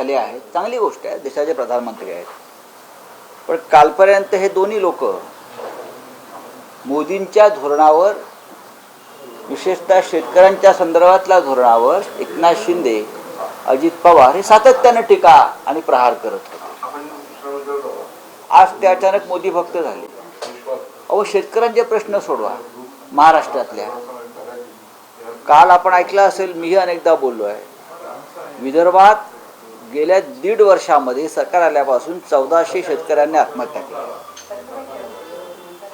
झाले आहेत चांगली गोष्ट आहे देशाचे प्रधानमंत्री आहेत. पण कालपर्यंत हे दोन्ही लोक मोदींच्या धोरणावर विशेषतः शेतकऱ्यांच्या संदर्भातल्या धोरणावर एकनाथ शिंदे अजित पवार हे सातत्यानं टीका आणि प्रहार करत होते. आज ते अचानक मोदी भक्त झाले. अहो शेतकऱ्यांचे प्रश्न सोडवा महाराष्ट्रातल्या. काल आपण ऐकलं असेल मीही अनेकदा बोललो आहे विदर्भात गेल्या दीड वर्षामध्ये सरकार आल्यापासून चौदाशे शेतकऱ्यांनी आत्महत्या केली.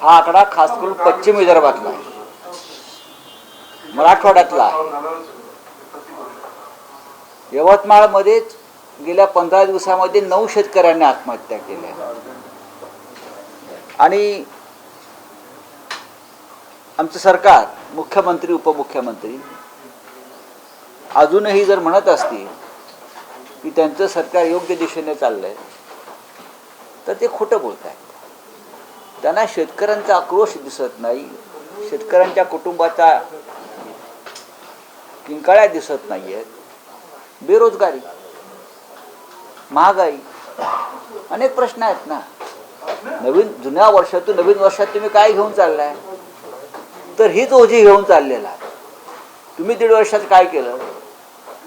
हा आकडा खास करून पश्चिम विदर्भातला आहे. मराठवाड्यातला आहे. यवतमाळमध्येच गेल्या पंधरा दिवसामध्ये नऊ शेतकऱ्यांनी आत्महत्या केल्या. आणि आमचं सरकार मुख्यमंत्री उपमुख्यमंत्री अजूनही जर म्हणत असतील की त्यांचं सरकार योग्य दिशेने चाललंय. तर ते खोटं बोलत आहेत त्यांना शेतकऱ्यांचा आक्रोश दिसत नाही शेतकऱ्यांच्या कुटुंबाचा किंकाळ्या दिसत नाही आहेत बेरोजगारी महागाई अनेक प्रश्न आहेत ना. नवीन जुन्या वर्षातून नवीन वर्षात तुम्ही काय घेऊन चाललाय? तर हीच ओझी घेऊन चाललेला. आहे. तुम्ही दीड वर्षात काय केलं?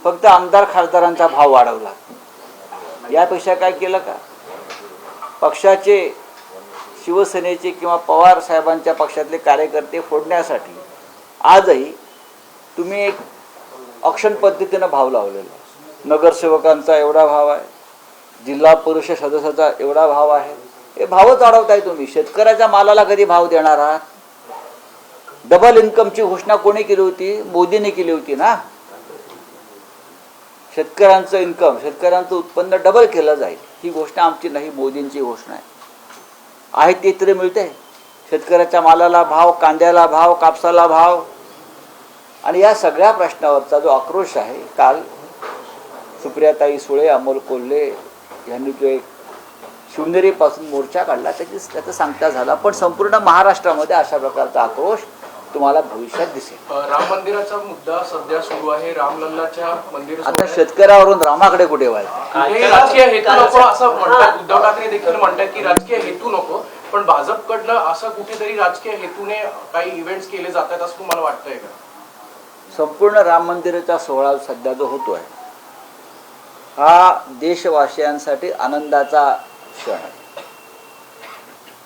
फक्त आमदार खासदारांचा भाव वाढवला. यापेक्षा काय केलं का? पक्षाचे शिवसेनेचे किंवा पवार साहेबांच्या पक्षातले कार्यकर्ते फोडण्यासाठी आजही तुम्ही एक ऑक्शन पद्धतीनं भाव लावलेला नगरसेवकांचा एवढा भाव आहे जिल्हा परिषद सदस्याचा एवढा भाव आहे. हे भावच वाढवताय तुम्ही. शेतकऱ्याच्या मालाला कधी भाव देणार आहात? डबल इन्कमची घोषणा कोणी केली होती? मोदीने केली होती ना? शेतकऱ्यांचं इन्कम शेतकऱ्यांचं उत्पन्न डबल केलं जाईल. ही घोषणा आमची नाही मोदींची घोषणा आहे. आहे ते तरी मिळते शेतकऱ्याच्या मालाला भाव कांद्याला भाव कापसाला भाव. आणि या सगळ्या प्रश्नावरचा जो आक्रोश आहे काल सुप्रियाताई सुळे अमोल कोल्हे यांनी जो एक शिवनेरीपासून मोर्चा काढला. त्याची त्याचा सांगता झाला. पण संपूर्ण महाराष्ट्रामध्ये अशा प्रकारचा आक्रोश तुम्हाला भविष्यात दिसेल. राम मंदिराचा मुद्दा सध्या सुरू आहे. रामलल्लाच्या मंदिर आता शेतकऱ्यावरून रामाकडे कुठे व्हायचं? हे राजकीय हेतू नको असं म्हणतात. उद्धव ठाकरे देखील म्हणतात की राजकीय हेतू नको पण भाजपकडनं असं कुठेतरी राजकीय हेतूने काही इव्हेंट्स केले जातात असं तुम्हाला वाटतंय का? संपूर्ण राम मंदिराचा सोहळा सध्या जो होतोय हा देशवासियांसाठी आनंदाचा क्षण आहे.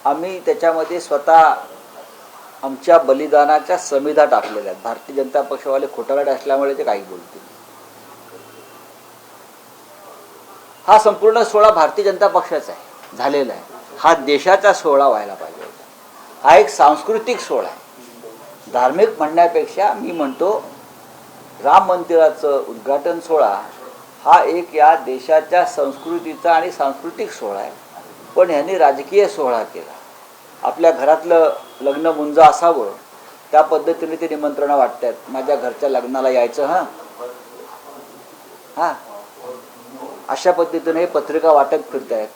आम्ही त्याच्यामध्ये स्वतः आमच्या बलिदानाच्या समिधा टाकलेल्या आहेत. भारतीय जनता पक्षवाले खोटारडे असल्यामुळे ते काही बोलतील हा संपूर्ण सोहळा भारतीय जनता पक्षाचा आहे. झालेला आहे. हा देशाचा सोहळा व्हायला पाहिजे होता. हा एक सांस्कृतिक सोहळा आहे. धार्मिक म्हणण्यापेक्षा मी म्हणतो राम मंदिराचं उद्घाटन सोहळा हा एक या देशाच्या संस्कृतीचा आणि सांस्कृतिक सोहळा आहे. पण ह्यांनी राजकीय सोहळा केला. आपल्या घरातलं लग्न मुंज असावं त्या पद्धतीने ते निमंत्रणं वाटतात. माझ्या घरच्या लग्नाला यायचं हां? हां? अशा पद्धतीने हे पत्रिका वाटत फिरतायत.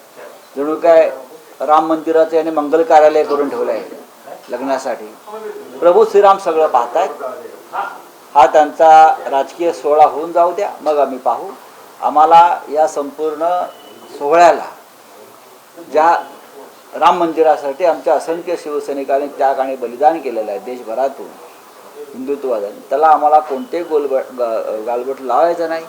जणू काय राम मंदिराचं याने मंगल कार्यालय करून ठेवलं आहे लग्नासाठी. प्रभू श्रीराम सगळं पाहतायत. हा त्यांचा राजकीय सोहळा होऊन जाऊ द्या. मग आम्ही पाहू. आम्हाला या संपूर्ण सोहळ्याला ज्या राम मंदिरासाठी आमच्या असंख्य शिवसैनिकांनी त्याग आणि बलिदान केलेलं आहे देशभरातून. हिंदुत्वादाने त्याला आम्हाला कोणतेही गोलबट गालबट लावायचं नाही.